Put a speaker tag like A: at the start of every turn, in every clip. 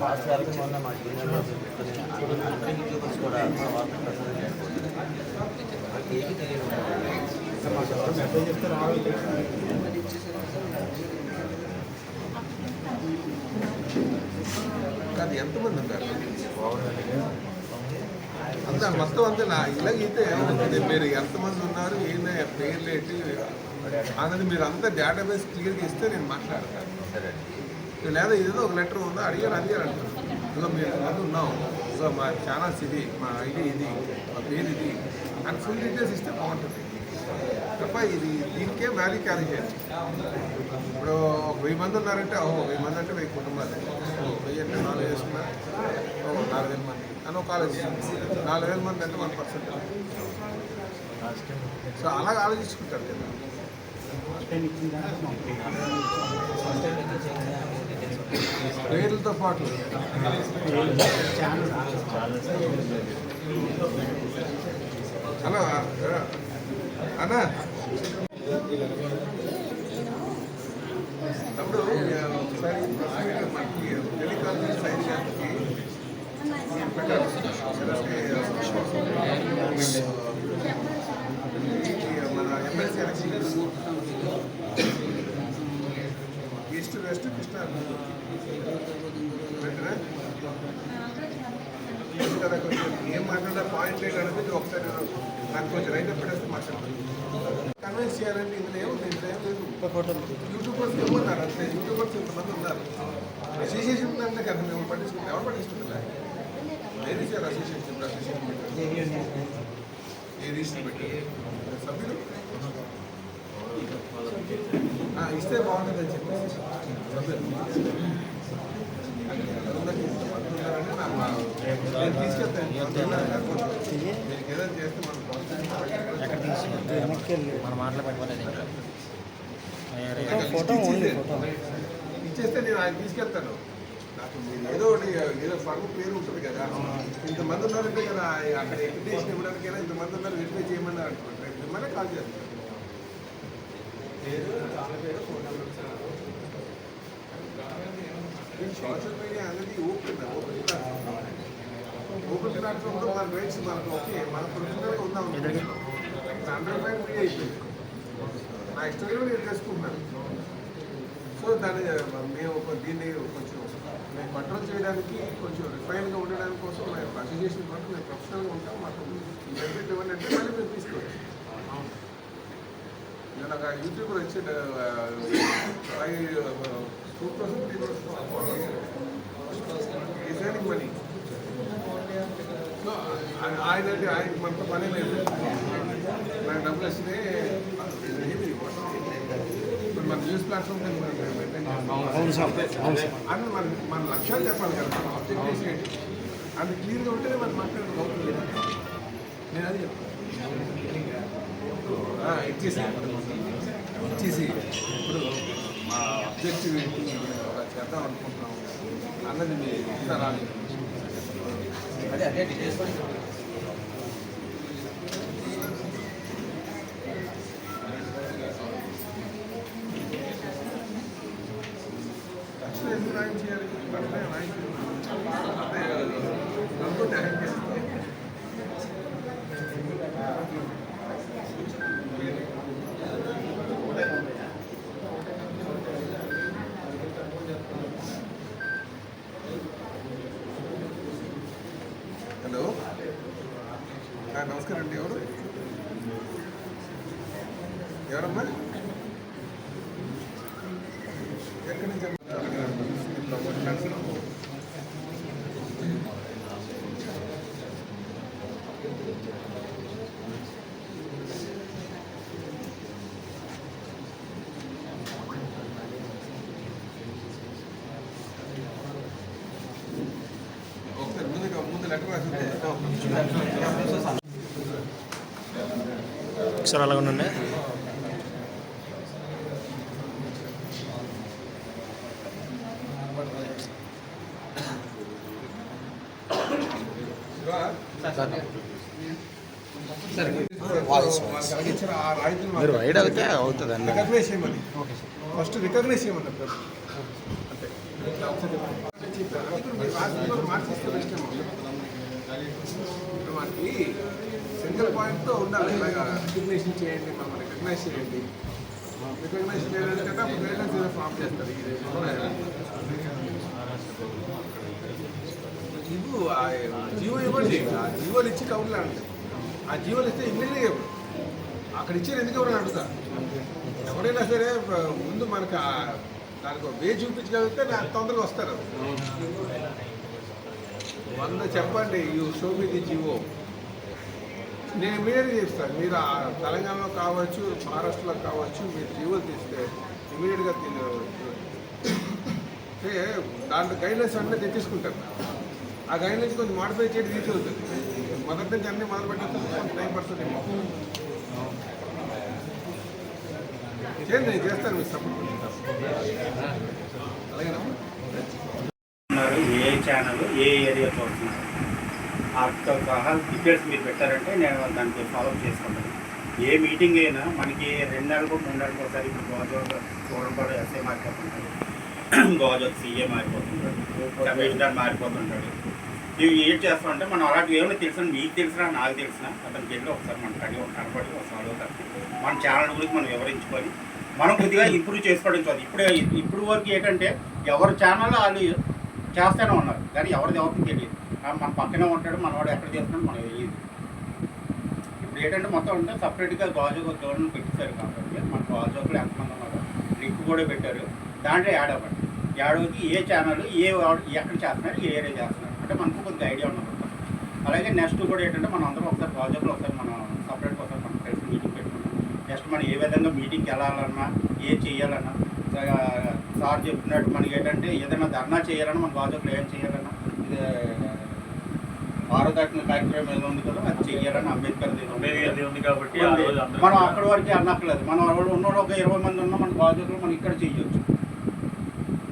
A: రాష్ట్ర మా అన్ని యూట్యూబర్స్ కూడా మా ప్రసారం తెలియదు
B: అది ఎంతమంది ఉంటారు అంతా మొత్తం అంతా నా అయితే ఏమవుతుంది మీరు ఎంతమంది ఉన్నారు ఏంటి పేర్లు ఏంటి అన్నది మీరు అంతా డేటాబేస్ క్లియర్గా ఇస్తే నేను మాట్లాడతాను
A: సరే
B: లేదా ఏదో ఒక లెటర్ ఉందో అడిగారు అడిగారు. అంటారు ఇలా మేము ఎంతమంది ఉన్నాం ఇదో మా ఛానల్స్ ఇది మా ఐడి ఇది మా పేరు ఇది. అని ఫుల్ డీటెయిల్స్ ఇస్తే బాగుంటుంది. తప్ప ఇది దీనికే వ్యాలీ క్యారీ చేయాలి. ఇప్పుడు ఒక వెయ్యి మంది ఉన్నారంటే ఓహో వెయ్యి మంది అంటే వెయ్యి కుటుంబాలు. ఓ వెయ్యి అంటే నాలుగు వేసుకున్నా ఓ నాలుగు వేల మంది. అని ఒక ఆలోచిస్తుంది నాలుగు వేల మంది అంటే వన్ పర్సెంట్ సో అలాగ ఆలోచించుకుంటారు కదా పేర్లతో పాటు. హలో అన్నా. తమ్ముడు ఒకసారి మనకి టెలికాన్ఫరెన్స్ అయిన గారికి పెట్టారు మన MLC election east west Krishna ఏం మాట్లాడినా పాయింట్ లేదు అనేది ఒకసారి నాకు కొంచెం రైట్ పెట్టేస్తే మాట్లాడతాను కన్విన్స్ చేయాలంటే ఇందులో ఏముంది ఇందులో ఏం లేదు యూట్యూబర్స్ ఏమన్నారు అంటే యూట్యూబర్స్ ఇంతమంది ఉన్నారు అసోసియేషన్ అంటే కదా మేము పట్టించుకుంటాం ఎవరు పట్టించుకుంటున్నా ఏది సార్ అసోసియేషన్ అసోసియేషన్ పెట్టారు ఏ రీజన్ పెట్టారు సభ్యులు ఇస్తే బాగుంటుందని చెప్పేసి. ఇంతమంది మనం
A: మాటలు పెట్టుకోలేదు
C: ఫోటో.
B: ఇచ్చేస్తే నేను ఆయన తీసుకెళ్తాను. నాకు మీరు ఏదో ఒకటి ఏదో ఫర్మ్ పేరు ఉంటుంది కదా. ఇంతమంది ఉన్నారంటే కదా అక్కడ ఎడ్యుకేషన్ ఇవ్వడానికైనా ఇంతమంది ఉన్నారు వెరిఫై చేయమని అనుకుంటారు మిమ్మల్ని కాల్ చేస్తాను. పేరు చాలా పేరు ఫోన్ నెంబర్ సోషల్ మీడియా అనేది ఓపెన్ ఓపెన్ ప్లాట్ఫామ్ ఓపెన్ ప్లాట్ఫామ్లో మన రైట్స్ మనకు ఓకే మన ప్రొఫెషనల్గా ఉందాం హండ్రెడ్ పైన ఫ్రీ అయిపోయింది. నా ఇష్టంగా నేను చేసుకుంటున్నాను సో దాన్ని మేము దీన్ని కొంచెం మేము కంట్రోల్ చేయడానికి కొంచెం రిఫైన్గా ఉండడానికి కోసం మేము అసోసియేషన్ పాటు మేము ప్రొఫెషనల్గా ఉంటాం. మాకు బెనిఫిట్ ఇవ్వండి అంటే మళ్ళీ మేము తీసుకోవచ్చు నాకు ఒక వచ్చి two thousand three thousand money so ఆయన అంటే ఆయన మనకు పని లేదు నాకు డబ్బులు వస్తే ఇప్పుడు మన న్యూస్ ప్లాట్ఫామ్ అని మన మన లక్ష్యాలు చెప్పాలి కదా మన ఆబ్జెక్టివ్స్ ఏంటి అది క్లియర్గా ఉంటేనే మనం మాట్లాడడం అవుతుంది నేను అది చెప్తాను ఇచ్చేసాను ఇచ్చేసి ఇప్పుడు మా అబ్జెక్టివ్ ఏంటి ఒక చేద్దాం అనుకుంటున్నాం అన్నది మీ ఇస్తారా
A: అదే అదే డీటెయిల్స్
B: అసలు ఎందుకు న్యాయం చేయాలి మనమే న్యాయం చేయాలి అంటే నన్ను న్యాయం చేస్తే హలో ఆ, నమస్కారం అండి ఎవరు? ఎవరమ్మా? ఎక్కడి నుంచి ఒకసారి ముందుగా ముందు లెటర్ రాసిందే
C: ఒకసారి అలాగ ఉండండి. మీరు వైడ్ అవుతే అవుతుంది అండి
B: రికగ్నైజ్ చేయమని ఫస్ట్ రికగ్నైజ్ చేయమన్నారు ప్రభుత్వం. సెంట్రల్ పాయింట్తో ఉండాలి ఇలాగా. రికగ్నేషన్ చేయండి మనం రికగ్నైజ్ చేయండి. రికగ్నైజ్ చేయాలంటే అప్పుడు గైడ్లైన్స్ ఏదో ఫామ్ చేస్తారు ఇది జీవో ఇవ్వండి. ఆ జీవోలు ఇచ్చి కౌంట్లు అంటే ఆ జీవోలు ఇస్తే ఇమ్మీడియట్గా ఇవ్వండి అక్కడ ఇచ్చారు ఎందుకు ఎవరైనా అడుగుతా? ఎవరైనా సరే ముందు మనకు దానికి వే చూపించగలిగితే నా తొందరగా వస్తారు. వంద చెప్పండి you show me the GO. నేను ఇమీడియట్ చేస్తాను. మీరు తెలంగాణలో కావచ్చు మహారాష్ట్రలో కావచ్చు మీరు జీవోలు తీస్తే ఇమీడియట్గా దీన్ని అంటే దాంట్లో గైడ్లైన్స్ అంటే తెచ్చేసుకుంటారు. ఆ గైడ్లైన్స్ కొంచెం మాడిఫై చేయడం ఈజీ అవుతుంది మొదటి నుంచి అన్నీ మొదలు పెట్టేస్తే కొంచెం టైం పడుతుంది చేయండి నేను చేస్తాను మీరు సపోర్ట్ అలాగేనా?
D: ఏ ఛానల్ ఏ ఏరియా చూస్తున్నారు వాటితో సహా డీటెయిల్స్ మీరు పెట్టారంటే నేను దానికి ఫాలో చేసుకుంటాను. ఏ మీటింగ్ అయినా మనకి రెండు నెలలకు మూడు నెలలకు ఒకసారి ఇప్పుడు గోజో చూడబడి ఎస్ఐ మారిపోతుంటాడు. గోజో సీఏ మారిపోతుంటాడు. కమిషనర్ మారిపోతుంటాడు. ఇవి ఏం చేస్తామంటే మనం అలాంటి ఏమైనా తెలిసిన మీకు తెలిసినా నాకు తెలిసినా అతనికి వెళ్ళి ఒకసారి మన కడిగి కనపడి ఒకసారి అడుగుతాం మన ఛానల్ గురించి మనం వివరించుకొని మనం కొద్దిగా ఇంప్రూవ్ చేసుకోవడం చూద్దాం. ఇప్పుడే ఇప్పుడు వరకు ఏంటంటే ఎవరి ఛానల్ వాళ్ళు చేస్తూనే ఉన్నారు. కానీ ఎవరిది ఎవరికి తెలియదు. మన పక్కనే ఉంటాడు మనవాడు ఎక్కడ చేస్తున్నాడు మనకు తెలియదు. ఇప్పుడు ఏంటంటే మొత్తం ఉంటే సపరేట్గా గాజు గవర్నమెంట్ పెట్టేశారు కాబట్టి మన గాజులో ఎంతమంది ఉన్నారు లింక్ కూడా పెట్టారు. దాంట్లో యాడ్ అవ్వండి. యాడ్ ఏ ఛానల్ ఏ ఎక్కడ చేస్తున్నారు ఏ ఏరియా చేస్తున్నారు అంటే మనకు కొంచెం ఐడియా ఉన్నది అలాగే నెక్స్ట్ కూడా ఏంటంటే మనం అందరం ఒకసారి గాజులో ఒకసారి మనం సపరేట్గా ఒకసారి మనం కలిసి మీటింగ్ పెట్టుకుంటాం. నెక్స్ట్ మనం ఏ విధంగా మీటింగ్కి వెళ్ళాలన్నా ఏ చేయాలన్నా సార్ చెప్పినట్టు మనకి ఏంటంటే ఏదైనా ధర్నా చేయాలన్నా మన గాజులో ఏం చేయాలన్నా ఇది ఆరోగ్య కార్యక్రమం ఏదో ఉంది కదా అది చెయ్యాలని అంబేద్కర్
E: ఉంది కాబట్టి
D: మనం అక్కడి వరకే అన్నట్లేదు మనం ఉన్న ఒక ఇరవై మంది ఉన్నా మన బాధ్యతలు మనం ఇక్కడ చేయొచ్చు.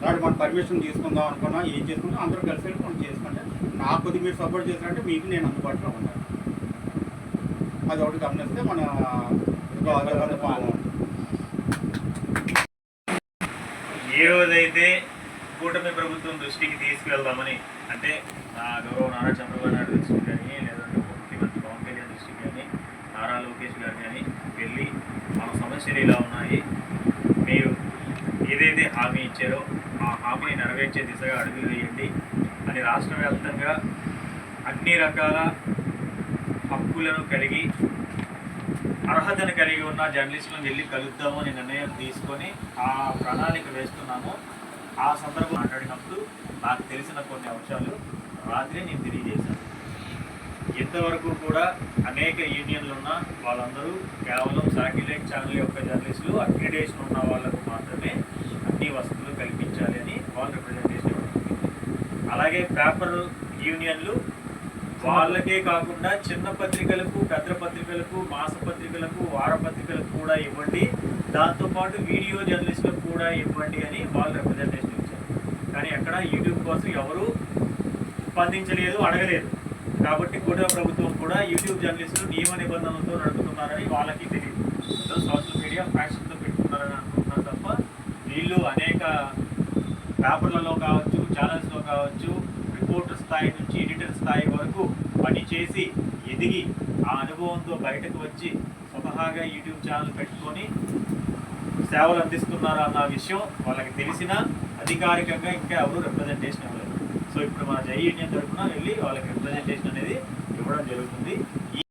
D: కాబట్టి మనం పర్మిషన్ తీసుకుందాం అనుకున్నా ఏం చేసుకున్నా అందరూ కలిసి వెళ్ళి మనం చేసుకుంటే నాకు కొద్ది మీరు సపోర్ట్ చేసినట్టే మీకు నేను అందుబాటులో ఉంటాను. అది ఒకటి గమనిస్తే మన బాధ్యత బాగుంటుంది
E: ఏ కూటమి ప్రభుత్వం దృష్టికి తీసుకువెళ్దామని అంటే నా గౌరవ నారా చంద్రబాబు నాయుడు దృష్టికి కానీ లేదంటే ముఖ్యమంత్రి పవన్ కళ్యాణ్ దృష్టికి కానీ నారా లోకేష్ గారు కానీ వెళ్ళి మన సమస్యలు ఇలా ఉన్నాయి. మీరు ఏదైతే హామీ ఇచ్చారో ఆ హామీని నెరవేర్చే దిశగా అడుగులు వేయండి. అని రాష్ట్ర వ్యాప్తంగా అన్ని రకాల హక్కులను కలిగి అర్హతను కలిగి ఉన్న జర్నలిస్టులను వెళ్ళి కలుద్దాము అని నిర్ణయం తీసుకొని ఆ ప్రణాళిక వేస్తున్నాము. ఆ సందర్భం మాట్లాడినప్పుడు నాకు తెలిసిన కొన్ని అంశాలు రాత్రి నేను తెలియజేశాను. ఇంతవరకు కూడా అనేక యూనియన్లు ఉన్న వాళ్ళందరూ కేవలం సాటిలైట్ ఛానల్ యొక్క జర్నలిస్టులు అక్రిడేషన్ ఉన్న వాళ్ళకు మాత్రమే అన్ని వసతులు కల్పించాలి అని వాళ్ళు రిప్రజెంటేషన్ అలాగే పేపర్ యూనియన్లు వాళ్ళకే కాకుండా చిన్న పత్రికలకు పెద్ద పత్రికలకు మాస పత్రికలకు వారపత్రికలకు కూడా ఇవ్వండి. దాంతోపాటు వీడియో జర్నలిస్టులకు కూడా ఇవ్వండి అని వాళ్ళు రిప్రజెంటేషన్ ఇచ్చారు. కానీ ఎక్కడ యూట్యూబ్ కోసం ఎవరు స్పందించలేదు అడగలేదు. కాబట్టి కూడా ప్రభుత్వం కూడా యూట్యూబ్ జర్నలిస్టులు నియమ నిబంధనలతో నడుపుతున్నారని వాళ్ళకి తెలియదు. సోషల్ మీడియా ఫ్యాషన్తో పెట్టుకున్నారని అనుకుంటున్నారు తప్ప వీళ్ళు అనేక పేపర్లలో కావచ్చు ఛానల్స్లో కావచ్చు రిపోర్టర్ స్థాయి నుంచి ఎడిటర్ స్థాయి వరకు చేసి ఎదిగి ఆ అనుభవంతో బయటకు వచ్చి స్వతహాగా యూట్యూబ్ ఛానల్ పెట్టుకొని సేవలు అందిస్తున్నారు అన్న విషయం వాళ్ళకి తెలిసిన అధికారికంగా ఇంకా ఎవరు రిప్రజెంటేషన్ ఇవ్వలేదు. సో ఇప్పుడు మన జై యూనియన్ తరఫున వెళ్ళి వాళ్ళకి రిప్రజెంటేషన్ అనేది ఇవ్వడం జరుగుతుంది.